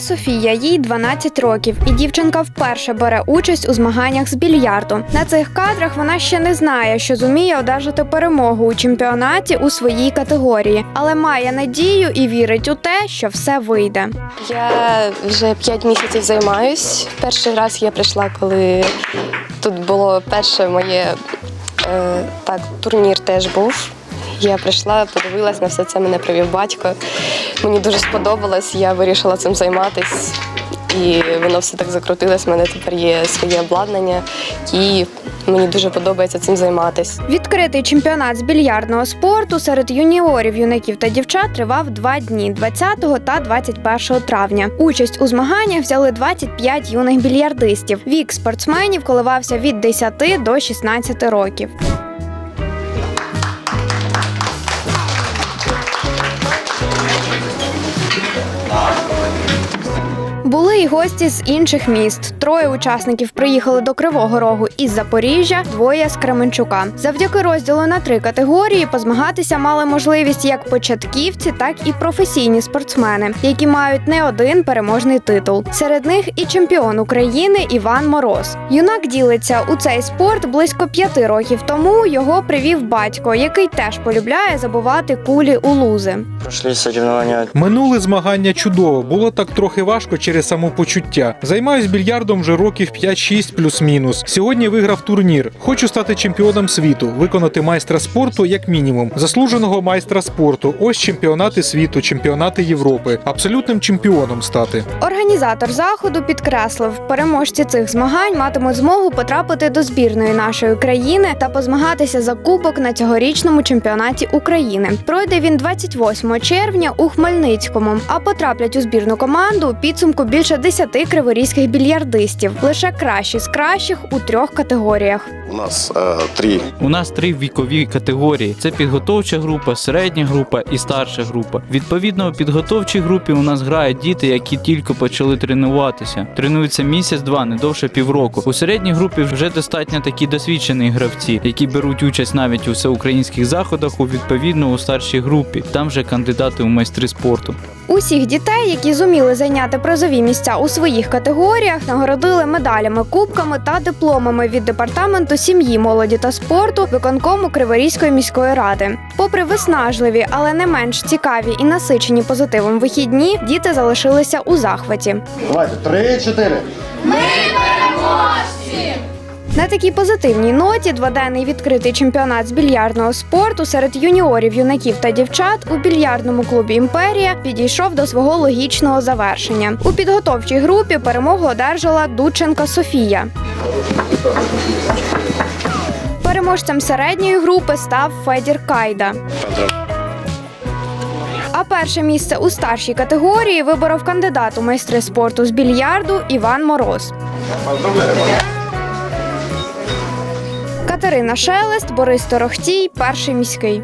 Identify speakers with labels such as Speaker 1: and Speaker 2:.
Speaker 1: Софія, їй 12 років, і дівчинка вперше бере участь у змаганнях з більярду. На цих кадрах вона ще не знає, що зуміє одержати перемогу у чемпіонаті у своїй категорії, але має надію і вірить у те, що все вийде.
Speaker 2: Я вже 5 місяців займаюсь. Перший раз я прийшла, коли тут було перше моє е, так, турнір теж був. Я прийшла, подивилась на все це, мене привів батько. Мені дуже сподобалось, я вирішила цим займатися. І воно все так закрутилось. У мене тепер є своє обладнання, і мені дуже подобається цим займатися.
Speaker 1: Відкритий чемпіонат з більярдного спорту серед юніорів, юнаків та дівчат тривав два дні 20 та 21 травня. Участь у змаганнях взяли 25 юних більярдистів. Вік спортсменів коливався від 10 до 16 років. Були й гості з інших міст. Троє учасників приїхали до Кривого Рогу із Запоріжжя, двоє з Кременчука. Завдяки розділу на три категорії позмагатися мали можливість як початківці, так і професійні спортсмени, які мають не один переможний титул. Серед них і чемпіон України Іван Мороз. Юнак ділиться у цей спорт близько п'яти років тому. Його привів батько, який теж полюбляє забувати кулі у лузи.
Speaker 3: Минуле змагання чудово, було так трохи важко через самопочуття. Займаюсь більярдом вже років 5-6 плюс-мінус. Сьогодні виграв турнір. Хочу стати чемпіоном світу, виконати майстра спорту як мінімум, заслуженого майстра спорту. Ось чемпіонати світу, чемпіонати Європи. Абсолютним чемпіоном стати.
Speaker 1: Організатор заходу підкреслив, переможці цих змагань матимуть змогу потрапити до збірної нашої країни та позмагатися за кубок на цьогорічному чемпіонаті України. Пройде він 28 червня у Хмельницькому, а потраплять у збірну команду підсумку більше 10 криворізьких більярдистів. Лише кращі з кращих у трьох категоріях.
Speaker 4: У нас э, три
Speaker 5: У нас три вікові категорії: це підготовча група, середня група і старша група. Відповідно, у підготовчій групі у нас грають діти, які тільки почали тренуватися. Тренуються місяць-два, не довше півроку. У середній групі вже достатньо такі досвідчені гравці, які беруть участь навіть у всеукраїнських заходах. У відповідно у старшій групі. Там же кандидати у майстри спорту.
Speaker 1: Усіх дітей, які зуміли зайняти призові місця у своїх категоріях, нагородили медалями, кубками та дипломами від департаменту сім'ї, молоді та спорту виконкому Криворізької міської ради. Попри виснажливі, але не менш цікаві і насичені позитивом вихідні, діти залишилися у захваті.
Speaker 4: Давайте, три-чотири.
Speaker 1: На такій позитивній ноті дводенний відкритий чемпіонат з більярдного спорту серед юніорів, юнаків та дівчат у більярдному клубі Імперія підійшов до свого логічного завершення. У підготовчій групі перемогу одержала Дученка Софія. Переможцем середньої групи став Федір Кайда. А перше місце у старшій категорії виборов кандидат у майстри спорту з більярду Іван Мороз. Катерина Шелест, Борис Торохтій, перший міський.